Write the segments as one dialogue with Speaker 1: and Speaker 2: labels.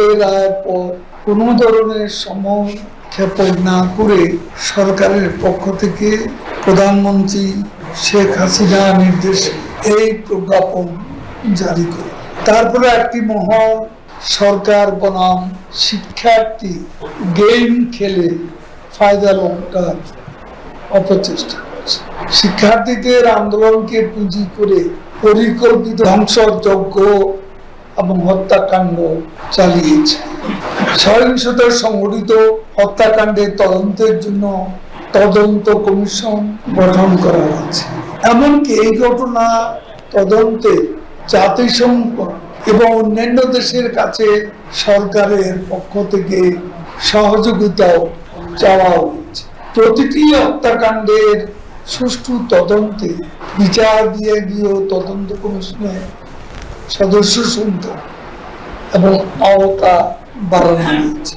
Speaker 1: রায়ের পর কোনো ধরনের সমক্ষেপণ না করে সরকারের পক্ষ থেকে প্রধানমন্ত্রী শেখ হাসিনা নির্দেশ এই প্রজ্ঞাপন জারি করে। তারপরে একটি মহল সরকার বনাম শিক্ষার্থী গেম খেলে ফায়দা লঙ্কার অপচেষ্টা করছে। শিক্ষার্থীদের আন্দোলনকে পুঁজি করে পরিকল্পিত ধ্বংসযজ্ঞ এবং হত্যাকাণ্ড চালিয়েছে। সহিংসতার সংঘটিত হত্যাকাণ্ডের তদন্তের জন্য তদন্ত কমিশন গঠন করা হয়েছে। এমনকি এই ঘটনা তদন্তে জাতিসংঘ এবং অন্যান্য দেশের কাছে সরকারের পক্ষ থেকে সহযোগিতাও চাওয়া হয়েছে। প্রতিটি হত্যাকাণ্ডের সুষ্ঠু তদন্তে বিচার দিয়ে গিয়ে তদন্ত কমিশনের সদস্য সংখ্যা এবং আওতা বাড়ানো হয়েছে।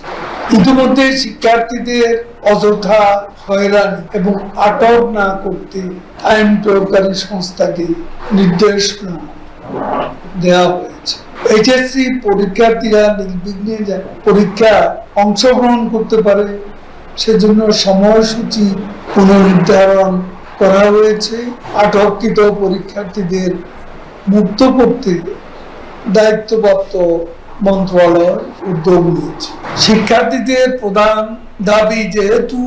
Speaker 1: ইতিমধ্যে শিক্ষার্থীদের অযথা হয়রানি এবং আটক না করতে আইন প্রয়োগকারী সংস্থাকে নির্দেশনা দেওয়া হয়েছে। এইচএসসি পরীক্ষার্থীরা নির্বিঘ্নে যেন পরীক্ষা অংশগ্রহণ করতে পারে, সেজন্য সময়সূচি পুনর্নির্ধারণ করা হয়েছে। আটককৃত পরীক্ষার্থীদের মুক্ত করতে দায়িত্বপ্রাপ্ত মন্ত্রণালয় উদ্যোগ নিয়েছে শিক্ষার্থীদের প্রধান দাবি যেহেতু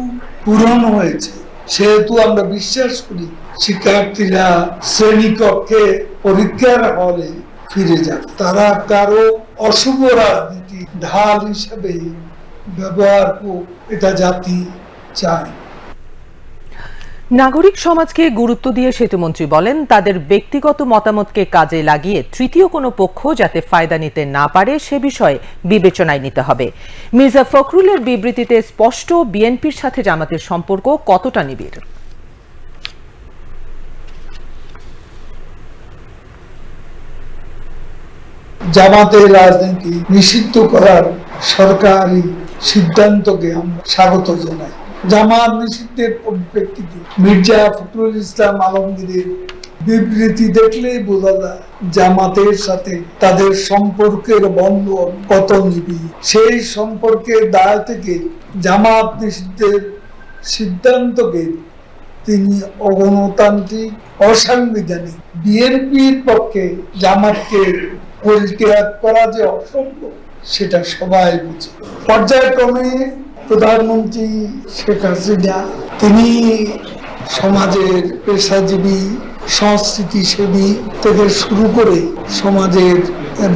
Speaker 1: পূরণ হয়েছে, সেহেতু আমরা বিশ্বাস করি শিক্ষার্থীরা শ্রেণীকক্ষে পরীক্ষার হলে ফিরে যাবে তারা কারও অশুভ রাজনীতি ঢাল হিসেবে ব্যবহার এটা জাতি চায়।
Speaker 2: নাগরিক সমাজকে গুরুত্ব দিয়ে সেতুমন্ত্রী বলেন, তাদের ব্যক্তিগত মতামতকে কাজে লাগিয়ে তৃতীয় কোনো পক্ষ যাতে ফায়দা নিতে না পারে সে বিষয়ে বিবেচনায় নিতে হবে। মির্জা ফখরুলের বিবৃতিতে স্পষ্ট বিএনপির সাথে জামাতের সম্পর্ক কতটা নিবিড়?
Speaker 1: জামাতের রাজনীতি নিষিদ্ধ করার সরকারি সিদ্ধান্তকে আমরা স্বাগত জানাই। জামাত নিষিদ্ধের পরিপ্রেক্ষিতে মির্জা ফখরুল ইসলাম আলমগীরের বিবৃতি দেখলেই বোঝা যায়, জামাতের সাথে তাদের সম্পর্কের বন্ধন কত নিবিড়। সেই সম্পর্কের দায় থেকে জামাত নিষিদ্ধের সিদ্ধান্তকে তিনি অগণতান্ত্রিক, অসাংবিধানিক, বিএনপির পক্ষে জামাতকে পরিত্যাগ করা যে অসম্ভব, সেটা সবাই বুঝে। পর্যায়ক্রমে প্রধানমন্ত্রী শেখ হাসিনা, তিনি সমাজের পেশাজীবী, সংস্কৃতিসেবী থেকে শুরু করে সমাজের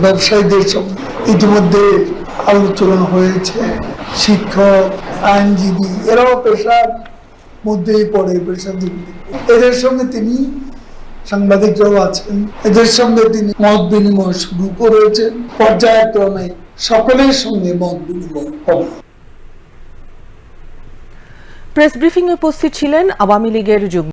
Speaker 1: ব্যবসায়ীদের সঙ্গে ইতিমধ্যে আলোচনা হয়েছে। শিক্ষক, আইনজীবী, এরাও পেশার মধ্যেই পড়ে পেশাজীবী। এদের সঙ্গে তিনি সাংবাদিকরাও আছেন। এদের সঙ্গে তিনি মত বিনিময় শুরু করেছেন। পর্যায়ক্রমে সকলের সঙ্গে মত বিনিময় হবে
Speaker 2: প্রেস ব্রিফিংয়ে উপস্থিত ছিলেন আওয়ামী লীগের যুগ্ম